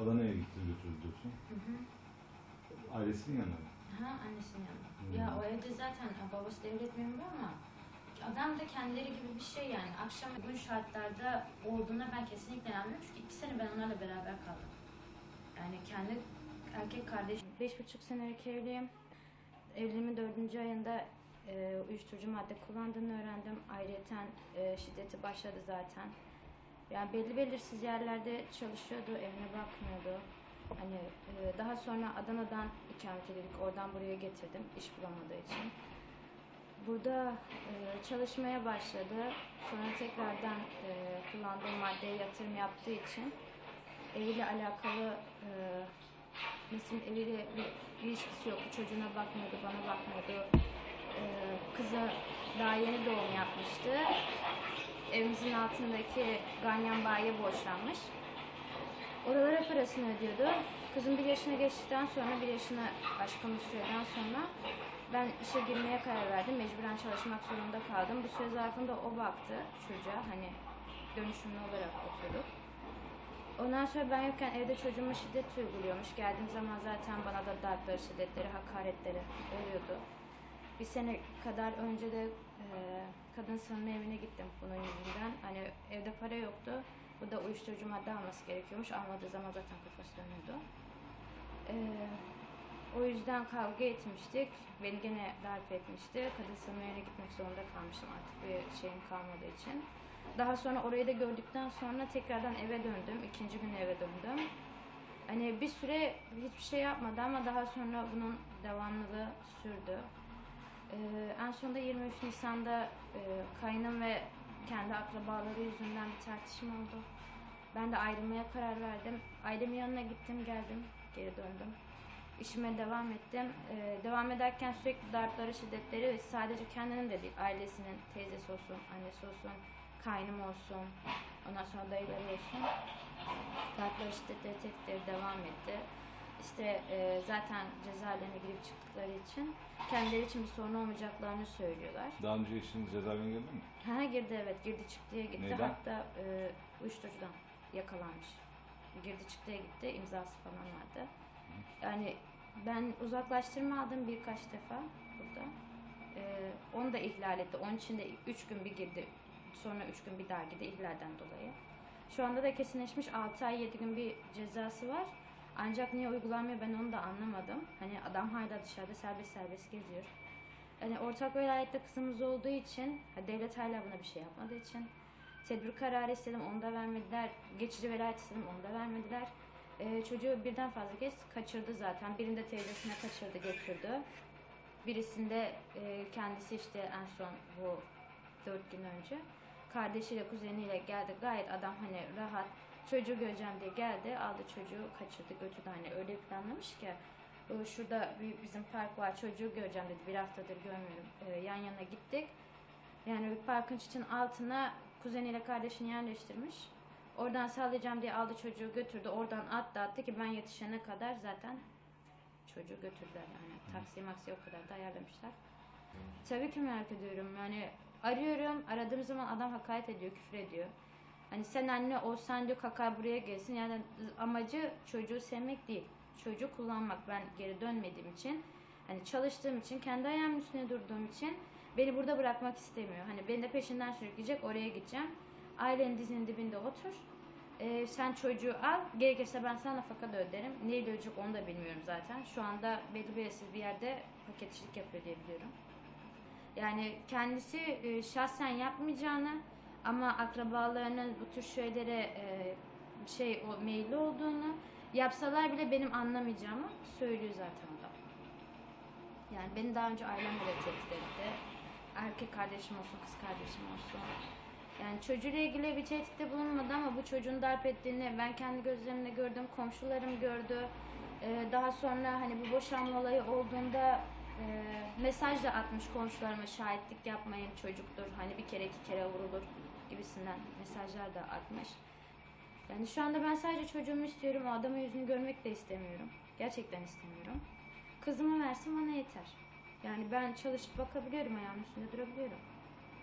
Adana'ya gitti götürüldüyorsun. Hı hı. Ailesinin yanına mı? Ha annesinin yanında. Hmm. Ya o evde zaten babası devlet memuru ama adam da kendileri gibi bir şey yani. Akşam bugün şartlarda olduğuna ben kesinlikle inanmıyorum. Çünkü iki sene ben onlarla beraber kaldım. Yani kendi erkek kardeşim. Beş buçuk senelik evliyim. Evliliğimin dördüncü ayında e, uyuşturucu madde kullandığını öğrendim. Ayrıca e, şiddeti başladı zaten. Yani belli belirsiz yerlerde çalışıyordu, evine bakmıyordu. Hani e, daha sonra Adana'dan ikamet edildik, oradan buraya getirdim iş bulamadığı için. Burada e, çalışmaya başladı. Sonra tekrardan e, kullandığı maddeye yatırım yaptığı için eviyle alakalı e, Nesin eviyle bir ilişkisi yoktu. Çocuğuna bakmıyordu, bana bakmıyordu. E, kızı daha yeni doğum yapmıştı. Evimizin altındaki ganyan bayiye borçlanmış. Oralara parasını ödüyordu. Kızım bir yaşına geçtikten sonra, bir yaşına aşkın bir süreden sonra ben işe girmeye karar verdim. Mecburen çalışmak zorunda kaldım. Bu süre zarfında o baktı çocuğa. Hani dönüşümlü olarak oturduk. Ondan sonra ben yokken evde çocuğuma şiddet uyguluyormuş. Geldiğim zaman zaten bana da darpları, şiddetleri, hakaretleri oluyordu. Bir sene kadar önce de e, kadın sığınma evine gittim bunun yüzünden. Hani evde para yoktu. Bu da uyuşturucu madde alması gerekiyormuş. Almadığı zaman zaten kafası dönüyordu. E, o yüzden kavga etmiştik. Beni gene darp etmişti. Kadın sığınma evine gitmek zorunda kalmıştım artık bir şeyim kalmadığı için. Daha sonra orayı da gördükten sonra tekrardan eve döndüm. İkinci gün eve döndüm. Hani bir süre hiçbir şey yapmadı ama daha sonra bunun devamlılığı sürdü. Ee, en sonunda 23 Nisan'da e, kaynım ve kendi akrabaları yüzünden bir tartışma oldu. Ben de ayrılmaya karar verdim. Ailemin yanına gittim, geldim, geri döndüm. İşime devam ettim. Ee, devam ederken sürekli darpları, şiddetleri ve sadece kendinin de değil, ailesinin, teyzesi olsun, annesi olsun, kaynım olsun, ondan sonra dayıları olsun. Darpları, şiddetleri, tehditleri devam etti. İşte e, zaten cezaevlerine girip çıktıkları için kendileri için bir sorun olmayacaklarını söylüyorlar. Daha önce eşin cezaevine girdi mi? Ha girdi evet girdi çıktıya gitti. Neyden? Hatta e, uyuşturucudan yakalanmış. Girdi çıktıya gitti imzası falan vardı. Yani ben uzaklaştırma aldım birkaç defa burada. E, onu da ihlal etti. Onun için de 3 gün bir girdi. Sonra 3 gün bir daha girdi ihlalden dolayı. Şu anda da kesinleşmiş 6 ay 7 gün bir cezası var. Ancak niye uygulanmıyor ben onu da anlamadım. Hani adam hala dışarıda serbest serbest geziyor. Hani ortak velayette kızımız olduğu için, devlet hala buna bir şey yapmadığı için tedbir kararı istedim, onu da vermediler. Geçici velayet istedim, onu da vermediler. Ee, çocuğu birden fazla kez kaçırdı zaten. Birinde teyzesine kaçırdı, götürdü. Birisinde e, kendisi işte en son bu dört gün önce kardeşiyle kuzeniyle geldi. Gayet adam hani rahat çocuğu göreceğim diye geldi. Aldı çocuğu kaçırdı götürdü. Hani öyle planlamış ki şurada bir bizim park var çocuğu göreceğim dedi. Bir haftadır görmüyorum. E, yan yana gittik. Yani bir parkın çiçin altına kuzeniyle kardeşini yerleştirmiş. Oradan sağlayacağım diye aldı çocuğu götürdü. Oradan attı attı ki ben yetişene kadar zaten çocuğu götürdüler yani. Taksi maksi o kadar da ayarlamışlar. Tabii ki merak ediyorum. Yani arıyorum. Aradığım zaman adam hakaret ediyor, küfür ediyor. Hani sen anne olsan diyor kaka buraya gelsin. Yani amacı çocuğu sevmek değil. Çocuğu kullanmak. Ben geri dönmediğim için, hani çalıştığım için, kendi ayağımın üstüne durduğum için beni burada bırakmak istemiyor. Hani beni de peşinden sürükleyecek, oraya gideceğim. Ailenin dizinin dibinde otur. Ee, sen çocuğu al, gerekirse ben sana nafaka da öderim. Neyle ödeyecek onu da bilmiyorum zaten. Şu anda belli belirsiz bir yerde paketçilik yapıyor diye biliyorum. Yani kendisi e, şahsen yapmayacağını ama akrabalarının bu tür şeylere e, şey o meyilli olduğunu yapsalar bile benim anlamayacağımı söylüyor zaten da. Yani beni daha önce ailem bile tehdit etti. Erkek kardeşim olsun, kız kardeşim olsun. Yani çocuğuyla ilgili bir tehditte bulunmadı ama bu çocuğun darp ettiğini ben kendi gözlerimle gördüm, komşularım gördü. Ee, daha sonra hani bu boşanma olayı olduğunda e, mesaj da atmış komşularıma şahitlik yapmayın çocuktur. Hani bir kere iki kere vurulur gibisinden mesajlar da atmış. Yani şu anda ben sadece çocuğumu istiyorum. O adamın yüzünü görmek de istemiyorum. Gerçekten istemiyorum. Kızımı versin bana yeter. Yani ben çalışıp bakabiliyorum ayağımın üstünde durabiliyorum.